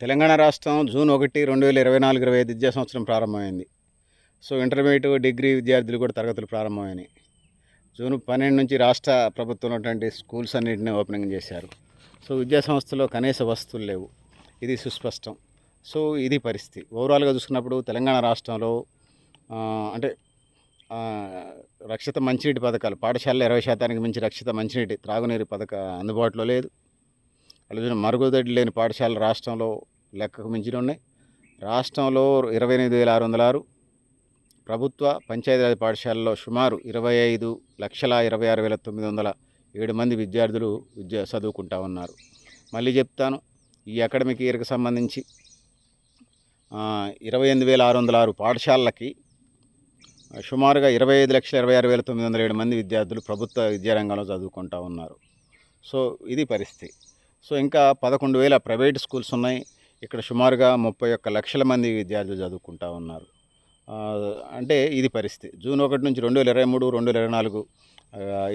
తెలంగాణ రాష్ట్రం జూన్ ఒకటి రెండు వేల ఇరవై నాలుగు ఇరవై ఐదు విద్యా సంవత్సరం ప్రారంభమైంది. సో ఇంటర్మీడియట్ డిగ్రీ విద్యార్థులు కూడా తరగతులు ప్రారంభమైనాయి. జూన్ పన్నెండు నుంచి రాష్ట్ర ప్రభుత్వం ఉన్నటువంటి స్కూల్స్ అన్నింటినీ ఓపెనింగ్ చేశారు. సో విద్యా సంస్థలో కనీస వస్తువులు లేవు. ఇది సుస్పష్టం. సో ఇది పరిస్థితి. ఓవరాల్గా చూసుకున్నప్పుడు తెలంగాణ రాష్ట్రంలో అంటే రక్షిత మంచినీటి పథకాలు పాఠశాలలో ఇరవై శాతానికి మించి రక్షిత మంచినీటి త్రాగునీరు పథక అందుబాటులో లేదు. అలాగే మరుగుదొడ్డి లేని పాఠశాలలు రాష్ట్రంలో లెక్కకు మించిన ఉన్నాయి. రాష్ట్రంలో ఇరవై ఎనిమిది వేల ఆరు వందల ఆరు ప్రభుత్వ పంచాయతీరాజ్ పాఠశాలలో సుమారు ఇరవై ఐదు లక్షల ఇరవై ఆరు వేల తొమ్మిది వందల ఏడు మంది విద్యార్థులు విద్య చదువుకుంటా ఉన్నారు. మళ్ళీ చెప్తాను ఈ అకాడమిక్ ఇయర్కి సంబంధించి ఇరవై ఎనిమిది వేల ఆరు వందల ఆరు పాఠశాలలకి సుమారుగా ఇరవై ఐదు లక్షల ఇరవై ఆరు వేల తొమ్మిది వందల ఏడు మంది విద్యార్థులు ప్రభుత్వ విద్యారంగంలో చదువుకుంటా ఉన్నారు. సో ఇది పరిస్థితి. సో ఇంకా పదకొండు వేల ప్రైవేట్ స్కూల్స్ ఉన్నాయి. ఇక్కడ సుమారుగా ముప్పై ఒక్క లక్షల మంది విద్యార్థులు చదువుకుంటా ఉన్నారు. అంటే ఇది పరిస్థితి. జూన్ ఒకటి నుంచి రెండు వేల ఇరవై మూడు రెండు వేల ఇరవై నాలుగు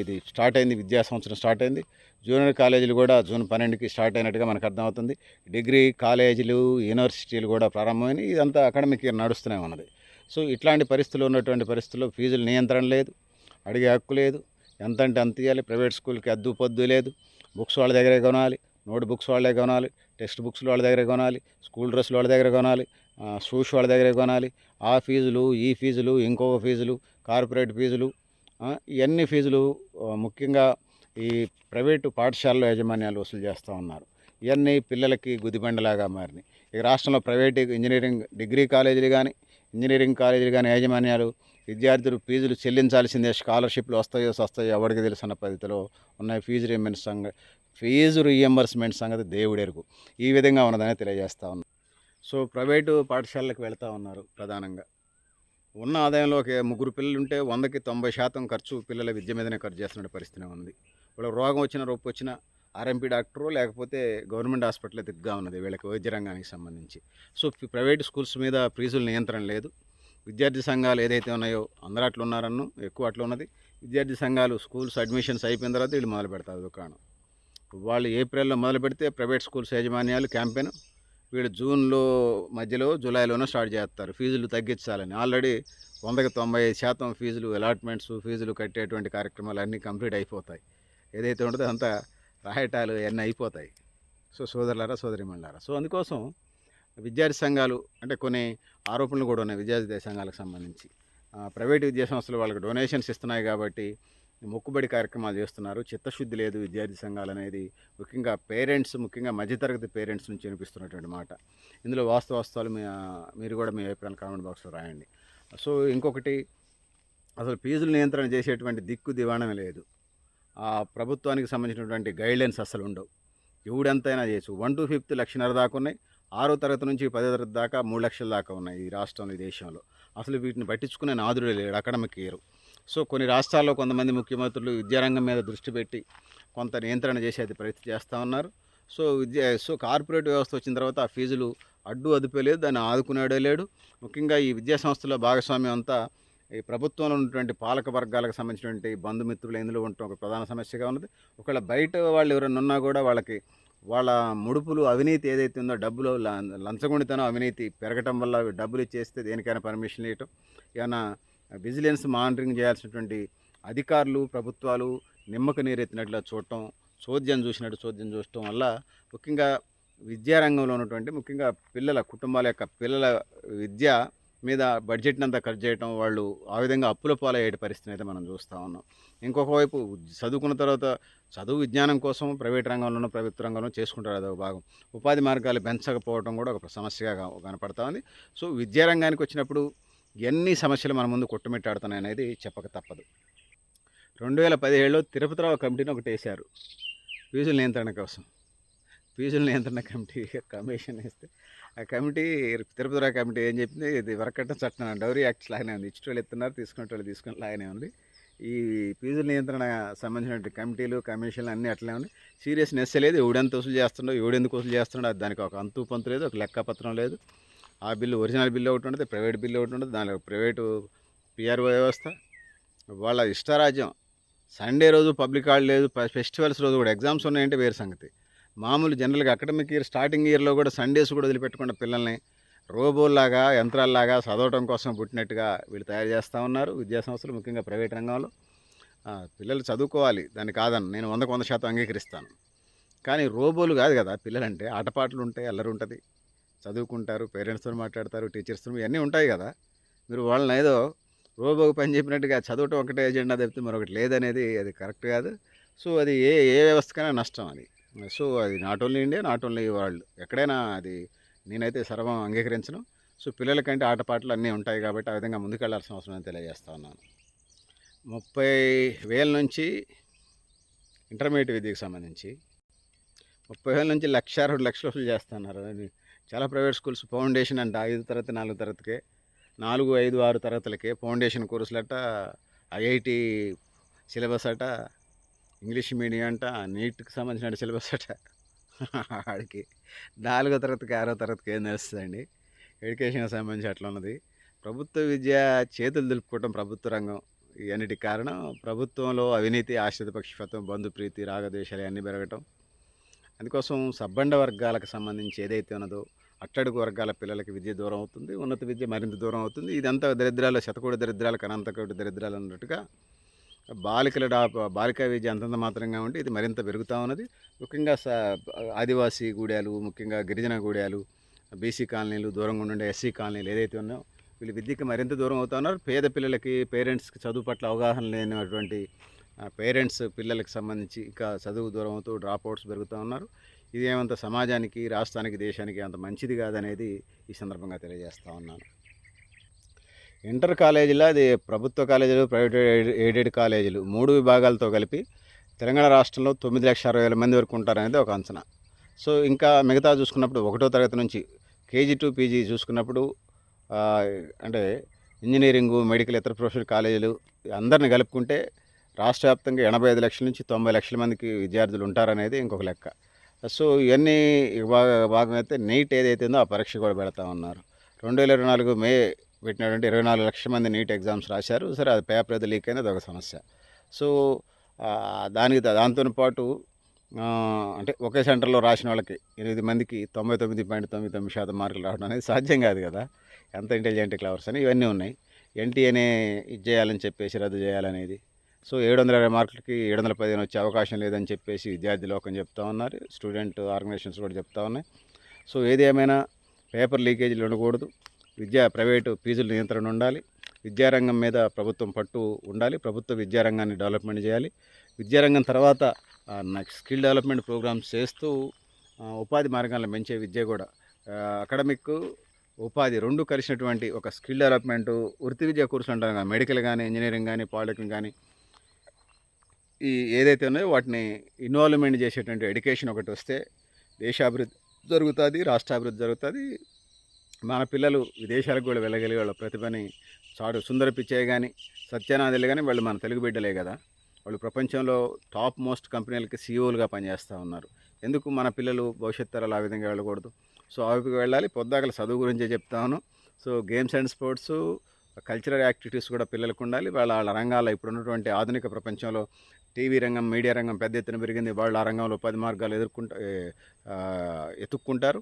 ఇది స్టార్ట్ అయింది విద్యా సంవత్సరం స్టార్ట్ అయింది. జూనియర్ కాలేజీలు కూడా జూన్ పన్నెండుకి స్టార్ట్ అయినట్టుగా మనకు అర్థమవుతుంది. డిగ్రీ కాలేజీలు యూనివర్సిటీలు కూడా ప్రారంభమైనవి ఇదంతా అకాడమిక్ ఇయర్ నడుస్తూనే ఉన్నది. సో ఇట్లాంటి పరిస్థితులు ఉన్నటువంటి పరిస్థితుల్లో ఫీజులు నియంత్రణ లేదు అడిగే హక్కు లేదు. ఎంత అంటే అంత ఇవ్వాలి ప్రైవేట్ స్కూల్కి అద్దు పొద్దు లేదు. బుక్స్ వాళ్ళ దగ్గరే కొనాలి. నోట్ బుక్స్ వాళ్ళే కొనాలి టెక్స్ట్ బుక్స్ వాళ్ళ దగ్గర కొనాలి స్కూల్ డ్రెస్సులు వాళ్ళ దగ్గర కొనాలి షూస్ వాళ్ళ దగ్గర కొనాలి ఆ ఫీజులు ఈ ఫీజులు ఇంకొక ఫీజులు కార్పొరేట్ ఫీజులు ఇవన్నీ ఫీజులు ముఖ్యంగా ఈ ప్రైవేటు పాఠశాలలో యాజమాన్యాలు వసూలు చేస్తూ ఉన్నారు. ఇవన్నీ పిల్లలకి గుదిబండలాగా మారినాయి. ఇక రాష్ట్రంలో ప్రైవేట్ ఇంజనీరింగ్ డిగ్రీ కాలేజీలు కానీ ఇంజనీరింగ్ కాలేజీలు కానీ యాజమాన్యాలు విద్యార్థులు ఫీజులు చెల్లించాల్సిందే స్కాలర్షిప్లు వస్తాయో వస్తాయో ఎవరికి తెలిసిన పద్ధతిలో ఉన్నాయి ఫీజు రియంబర్స్ సంగ ఫీజు రియంబర్స్మెంట్ సంగతి దేవుడెరుగు. ఈ విధంగా ఉన్నదని తెలియజేస్తా ఉన్నా సో ప్రైవేటు పాఠశాలలకు వెళ్తూ ఉన్నారు ప్రధానంగా. ఉన్న ఆదాయంలో ఒక ముగ్గురు పిల్లలు ఉంటే వందకి తొంభై శాతం ఖర్చు పిల్లల విద్య మీదనే ఖర్చు చేస్తున్న పరిస్థితి ఉంది. ఇప్పుడు రోగం వచ్చిన రొప్పు వచ్చిన ఆర్ఎంపీ డాక్టరు లేకపోతే గవర్నమెంట్ హాస్పిటల్ దిగ్గా ఉన్నది వీళ్ళకి వైద్య రంగానికి సంబంధించి. సో ప్రైవేట్ స్కూల్స్ మీద ఫీజుల నియంత్రణ లేదు. విద్యార్థి సంఘాలు ఏదైతే ఉన్నాయో అందరూ అట్లా ఉన్నారన్ను ఎక్కువ అట్లా ఉన్నది. విద్యార్థి సంఘాలు స్కూల్స్ అడ్మిషన్స్ అయిపోయిన తర్వాత వీళ్ళు మొదలు పెడతారు దుకాణం వాళ్ళు ఏప్రిల్లో మొదలు పెడితే ప్రైవేట్ స్కూల్స్ యాజమాన్యాలు క్యాంపెయిన్ వీళ్ళు జూన్లో మధ్యలో జూలైలోనో స్టార్ట్ చేస్తారు. ఫీజులు తగ్గించాలని. ఆల్రెడీ వందకి తొంభై ఐదు శాతం ఫీజులు అలాట్మెంట్స్ ఫీజులు కట్టేటువంటి కార్యక్రమాలు అన్నీ కంప్లీట్ అయిపోతాయి. ఏదైతే ఉంటుందో అంత రాయటాలు అవన్నీ అయిపోతాయి. సో సోదరులారా సోదరిమణులారా సో అందుకోసం విద్యార్థి సంఘాలు అంటే కొన్ని ఆరోపణలు కూడా ఉన్నాయి విద్యార్థి సంఘాలకు సంబంధించి. ప్రైవేట్ విద్యాసంస్థలు వాళ్ళకి డొనేషన్స్ ఇస్తున్నాయి కాబట్టి మొక్కుబడి కార్యక్రమాలు చేస్తున్నారు. చిత్తశుద్ధి లేదు విద్యార్థి సంఘాలు అనేది. ముఖ్యంగా పేరెంట్స్ ముఖ్యంగా మధ్యతరగతి పేరెంట్స్ నుంచి వినిపిస్తున్నటువంటి మాట. ఇందులో వాస్తవాస్తవాలు మీ మీరు కూడా మీ అభిప్రాయాలు కామెంట్ బాక్స్లో రాయండి. సో ఇంకొకటి అసలు ఫీజులు నియంత్రణ చేసేటువంటి దిక్కు దివాణం లేదు. ఆ ప్రభుత్వానికి సంబంధించినటువంటి గైడ్లైన్స్ అసలు ఉండవు. ఎవడెంతైనా చేయొచ్చు. వన్ టు ఫిఫ్త్ లక్షన్నర దాకా ఉన్నాయి. ఆరో తరగతి నుంచి పదో తరగతి దాకా మూడు లక్షల దాకా ఉన్నాయి ఈ రాష్ట్రంలో ఈ దేశంలో. అసలు వీటిని పట్టించుకునే నాదుడే లేడు అకాడమిక్ ఇయర్. సో కొన్ని రాష్ట్రాల్లో కొంతమంది ముఖ్యమంత్రులు విద్యారంగం మీద దృష్టి పెట్టి కొంత నియంత్రణ చేసేది ప్రయత్నం చేస్తూ ఉన్నారు. సో విద్య సో కార్పొరేట్ వ్యవస్థ వచ్చిన తర్వాత ఆ ఫీజులు అడ్డు అదుపే లేదు దాన్ని ఆదుకునేడే లేడు. ముఖ్యంగా ఈ విద్యా సంస్థల భాగస్వామ్యం అంతా ఈ ప్రభుత్వంలో ఉన్నటువంటి పాలక వర్గాలకు సంబంధించినటువంటి బంధుమిత్రులు ఇందులో ఉండటం ఒక ప్రధాన సమస్యగా ఉన్నది. ఒకవేళ బయట వాళ్ళు ఎవరైనా ఉన్నా కూడా వాళ్ళకి వాళ్ళ ముడుపులు అవినీతి ఏదైతే ఉందో డబ్బులు ల- లంచగొండితనం అవినీతి పెరగటం వల్ల డబ్బులు ఇచ్చేస్తే దేనికైనా పర్మిషన్ ఇవ్వటం ఏమైనా విజిలెన్స్ మానిటరింగ్ చేయాల్సినటువంటి అధికారులు ప్రభుత్వాలు నిమ్మక నీరెత్తినట్లుగా చూడటం చోద్యం చూసినట్టు చోద్యం చూడటం వల్ల ముఖ్యంగా విద్యారంగంలో ఉన్నటువంటి ముఖ్యంగా పిల్లల కుటుంబాల యొక్క పిల్లల విద్య మీద బడ్జెట్ని అంతా ఖర్చు చేయటం వాళ్ళు ఆ విధంగా అప్పుల పాలయ్యే పరిస్థితిని అయితే మనం చూస్తూ ఉన్నాం. ఇంకొక వైపు చదువుకున్న తర్వాత చదువు విజ్ఞానం కోసం ప్రైవేట్ రంగంలోనూ ప్రభుత్వ రంగంలో చేసుకుంటారు అదో భాగం. ఉపాధి మార్గాలు పెంచకపోవడం కూడా ఒక సమస్యగా కనపడతా ఉంది. సో విద్యారంగానికి వచ్చినప్పుడు ఎన్ని సమస్యలు మన ముందు కొట్టుమిట్టాడుతున్నాయి అనేది చెప్పక తప్పదు. రెండు వేల పదిహేడులో తిరుపతిరావు కమిటీని ఒకటి వేశారు ఫీజుల నియంత్రణ కోసం. ఫీజుల నియంత్రణ కమిటీ కమిషన్ ఇస్తే ఆ కమిటీ తిరుపతిరావు కమిటీ ఏం చెప్పింది ఇది వరకట్ట చట్టం డౌరీ యాక్ట్స్ లాగానే ఉంది. ఇచ్చేటోళ్ళు ఇస్తున్నారు తీసుకునే వాళ్ళు తీసుకునే లాగానే ఉంది. ఈ ఫీజుల నియంత్రణ సంబంధించిన కమిటీలు కమిషన్లు అన్నీ అట్లే ఉన్నాయి. సీరియస్నెస్ లేదు. ఎవడెంత వసూలు చేస్తుండో ఎవడెందుకు వసూలు చేస్తుండో అది దానికి ఒక అంతు పంతు లేదు ఒక లెక్కపత్రం లేదు. ఆ బిల్లు ఒరిజినల్ బిల్లు ఒకటి ఉండదు ప్రైవేట్ బిల్లు ఒకటి ఉండదు. దానిలో ప్రైవేటు పిఆర్ఓ వ్యవస్థ వాళ్ళ ఇష్టారాజ్యం సండే రోజు పబ్లిక్ హాలిడే లేదు ఫెస్టివల్స్ రోజు కూడా ఎగ్జామ్స్ ఉన్నాయంటే వేరే సంగతి. మామూలు జనరల్గా అకాడమిక్ ఇయర్ స్టార్టింగ్ ఇయర్లో కూడా సండేస్ కూడా వదిలిపెట్టకుండా పిల్లల్ని రోబోల్లాగా యంత్రాల్లాగా చదవటం కోసం పుట్టినట్టుగా వీళ్ళు తయారు చేస్తూ ఉన్నారు. విద్యా సంస్థలు ముఖ్యంగా ప్రైవేట్ రంగంలో. పిల్లలు చదువుకోవాలి. దాన్ని కాదని నేను వందకు వంద శాతం అంగీకరిస్తాను. కానీ రోబోలు కాదు కదా పిల్లలంటే. ఆటపాటలు ఉంటాయి అల్లరి ఉంటుంది చదువుకుంటారు పేరెంట్స్తో మాట్లాడతారు టీచర్స్తో ఇవన్నీ ఉంటాయి కదా. మీరు వాళ్ళని ఏదో రోబోకి పని చెప్పినట్టుగా చదవటం ఒకటే ఎజెండా తప్పితే మరొకటి లేదనేది అది కరెక్ట్ కాదు. సో అది ఏ ఏ వ్యవస్థకైనా నష్టం అది. సో అది not only India not only world. ఎక్కడైనా అది నేనైతే సర్వం అంగీకరించను. సో పిల్లలకంటే ఆటపాటలు అన్నీ ఉంటాయి కాబట్టి ఆ విధంగా ముందుకెళ్ళాల్సిన అవసరం అని తెలియజేస్తా ఉన్నాను. ముప్పై వేల నుంచి ఇంటర్మీడియట్ విద్యకు సంబంధించి ముప్పై వేల నుంచి లక్ష రెండు లక్షల వసూలు చేస్తున్నారు చాలా ప్రైవేట్ స్కూల్స్ ఫౌండేషన్ అంటే. ఐదు తరగతి నాలుగు తరగతికే నాలుగు ఐదు ఆరు తరగతులకే ఫౌండేషన్ కోర్సులట ఐఐటి సిలబస్ అట ఇంగ్లీష్ మీడియం అంట నీట్కి సంబంధించిన సిలబస్ అట. ఆడికి నాలుగో తరగతికి ఆరో తరగతికి ఏం తెలుస్తుందండి? ఎడ్యుకేషన్కి సంబంధించి అట్లా ఉన్నది. ప్రభుత్వ విద్య చేతులు దులుపుకోవటం ప్రభుత్వ రంగం. ఇవన్నిటి కారణం ప్రభుత్వంలో అవినీతి ఆశ్రిత పక్షపాతం బంధుప్రీతి రాగద్వేషాలు అన్నీ పెరగటం. అందుకోసం సబ్బండ వర్గాలకు సంబంధించి ఏదైతే ఉన్నదో అట్టడుగు వర్గాల పిల్లలకి విద్య దూరం అవుతుంది ఉన్నత విద్య మరింత దూరం అవుతుంది. ఇదంతా దరిద్రాలు శతకోటి దరిద్రాలకు అనంతకోటి దరిద్రాలు అన్నట్టుగా బాలికల డా బాలికా విద్య అంతంత మాత్రంగా ఉంటే ఇది మరింత పెరుగుతూ ఉన్నది. ముఖ్యంగా స ఆదివాసీ గూడాలు ముఖ్యంగా గిరిజన గూడాలు బీసీ కాలనీలు దూరంగా ఉండే ఎస్సీ కాలనీలు ఏదైతే ఉన్నాయో వీళ్ళు విద్యకి మరింత దూరం అవుతా ఉన్నారు. పేద పిల్లలకి పేరెంట్స్కి చదువు పట్ల అవగాహన లేనటువంటి పేరెంట్స్ పిల్లలకు సంబంధించి ఇంకా చదువు దూరం అవుతూ డ్రాప్ అవుట్స్ పెరుగుతూ ఉన్నారు. ఇది ఏమంత సమాజానికి రాష్ట్రానికి దేశానికి అంత మంచిది కాదనేది ఈ సందర్భంగా తెలియజేస్తూ ఉన్నాను. ఇంటర్ కాలేజీలో అది ప్రభుత్వ కాలేజీలు ప్రైవేట్ ఎయిడెడ్ కాలేజీలు మూడు విభాగాలతో కలిపి తెలంగాణ రాష్ట్రంలో తొమ్మిది లక్షల అరవై వేల మంది వరకు ఉంటారనేది ఒక అంచనా. సో ఇంకా మిగతా చూసుకున్నప్పుడు ఒకటో తరగతి నుంచి కేజీ టు పీజీ చూసుకున్నప్పుడు అంటే ఇంజనీరింగు మెడికల్ ఇతర ప్రొఫెషనల్ కాలేజీలు అందరిని కలుపుకుంటే రాష్ట్ర వ్యాప్తంగా ఎనభై ఐదు లక్షల నుంచి తొంభై లక్షల మందికి విద్యార్థులు ఉంటారనేది ఇంకొక లెక్క. సో ఇవన్నీ భాగ- అయితే నీట్ ఏదైతే ఉందో ఆ పరీక్ష కూడా పెడతా ఉన్నారు. రెండు వేల ఇరవై నాలుగు మే పెట్టినటువంటి ఇరవై నాలుగు లక్షల మంది నీట్ ఎగ్జామ్స్ రాశారు. సరే అది పేపర్ అది లీక్ అయినది ఒక సమస్య. సో దానికి దాంతో పాటు అంటే ఒకే సెంటర్లో రాసిన వాళ్ళకి ఎనిమిది మందికి తొంభై తొమ్మిది పాయింట్ తొమ్మిది తొమ్మిది శాతం మార్కులు రావడం అనేది సాధ్యం కాదు కదా. ఎంత ఇంటెలిజెంట్ క్లవర్స్ అని ఇవన్నీ ఉన్నాయి. ఎన్టీఏనే ఇది చేయాలని చెప్పేసి రద్దు చేయాలనేది. సో ఏడు వందల ఇరవై మార్కులకి ఏడు వందల పదిహేను వచ్చే అవకాశం లేదని చెప్పేసి విద్యార్థి లోకం చెప్తా ఉన్నారు. స్టూడెంట్ ఆర్గనైజేషన్స్ కూడా చెప్తా ఉన్నాయి. సో ఏది ఏమైనా పేపర్ లీకేజీలు ఉండకూడదు. విద్యా ప్రైవేటు ఫీజుల నియంత్రణ ఉండాలి. విద్యారంగం మీద ప్రభుత్వం పట్టు ఉండాలి. ప్రభుత్వ విద్యారంగాన్ని డెవలప్మెంట్ చేయాలి. విద్యారంగం తర్వాత స్కిల్ డెవలప్మెంట్ ప్రోగ్రామ్స్ చేస్తూ ఉపాధి మార్గాలను పెంచే విద్య కూడా అకాడమిక్ ఉపాధి రెండు కలిసినటువంటి ఒక స్కిల్ డెవలప్మెంట్ వృత్తి విద్యా కోర్సులు అంటారు కదా మెడికల్ కానీ ఇంజనీరింగ్ కానీ పాలిటెక్నిక్ కానీ ఈ ఏదైతే ఉన్నాయో వాటిని ఇన్వాల్వ్మెంట్ చేసేటువంటి ఎడ్యుకేషన్ ఒకటి వస్తే దేశాభివృద్ధి జరుగుతుంది రాష్ట్రాభివృద్ధి జరుగుతుంది మన పిల్లలు విదేశాలకు కూడా వెళ్ళగలిగే వాళ్ళ ప్రతిభని చాడు సుందర పిచ్చయ్య కానీ సత్యనాథులు కానీ వాళ్ళు మన తెలుగు బిడ్డలే కదా. వాళ్ళు ప్రపంచంలో టాప్ మోస్ట్ కంపెనీలకి సీఈఓలుగా పనిచేస్తూ ఉన్నారు. ఎందుకు మన పిల్లలు భవిష్యత్తు తరాలు ఆ విధంగా వెళ్ళకూడదు? సో ఆ వెళ్ళాలి. పొద్దాకల చదువు గురించే చెప్తాను so games and sports cultural activities కూడా పిల్లలకు ఉండాలి. వాళ్ళ వాళ్ళ రంగాల్లో ఇప్పుడు ఉన్నటువంటి ఆధునిక ప్రపంచంలో టీవీ రంగం మీడియా రంగం పెద్ద ఎత్తున పెరిగింది. వాళ్ళు ఆ రంగంలో ఉపాధి మార్గాలు ఎదుర్కొంటా ఎతుక్కుంటారు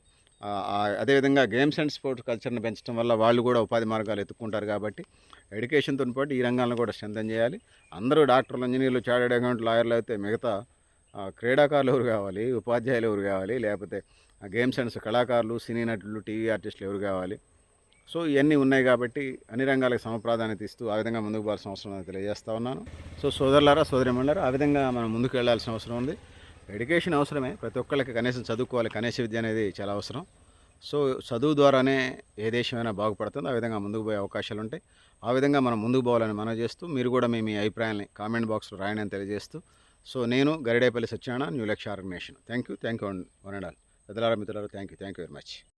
అదేవిధంగా గేమ్స్ అండ్ స్పోర్ట్స్ కల్చర్ని పెంచడం వల్ల వాళ్ళు కూడా ఉపాధి మార్గాలు ఎత్తుక్కుంటారు కాబట్టి ఎడ్యుకేషన్తో పాటు ఈ రంగాలను కూడా స్ట్రెంథన్ చేయాలి. అందరూ డాక్టర్లు ఇంజనీర్లు చార్టెడ్ అకౌంట్ లాయర్లు అయితే మిగతా క్రీడాకారులు ఎవరు కావాలి ఉపాధ్యాయులు ఎవరు కావాలి లేకపోతే గేమ్స్ అండ్ కళాకారులు సినీ నటులు టీవీ ఆర్టిస్టులు ఎవరు కావాలి. సో ఇవన్నీ ఉన్నాయి కాబట్టి అన్ని రంగాలకు సమప్రాధాన్యత ఇస్తూ ఆ విధంగా ముందుకు పోవాల్సిన అవసరం తెలియజేస్తా ఉన్నాను. సో సోదరులారా సోదరిమణులారా ఆ విధంగా మనం ముందుకు వెళ్ళాల్సిన అవసరం ఉంది. ఎడ్యుకేషన్ అవసరమే. ప్రతి ఒక్కళ్ళకి కనీసం చదువుకోవాలి. కనీస విద్య అనేది చాలా అవసరం. సో చదువు ద్వారానే ఏ దేశమైనా బాగుపడుతుంది. ఆ విధంగా ముందుకు పోయే అవకాశాలు ఉంటాయి. ఆ విధంగా మనం ముందుకు పోవాలని మనం చేస్తూ మీరు కూడా మీ మీ అభిప్రాయాన్ని కామెంట్ బాక్స్లో రాయని అని తెలియజేస్తూ సో నేను Garidepalli Satyanarayana new Lakshya organization. Thank you thank you one and all. పెద్దలారా మిత్రులారా thank you thank you very much.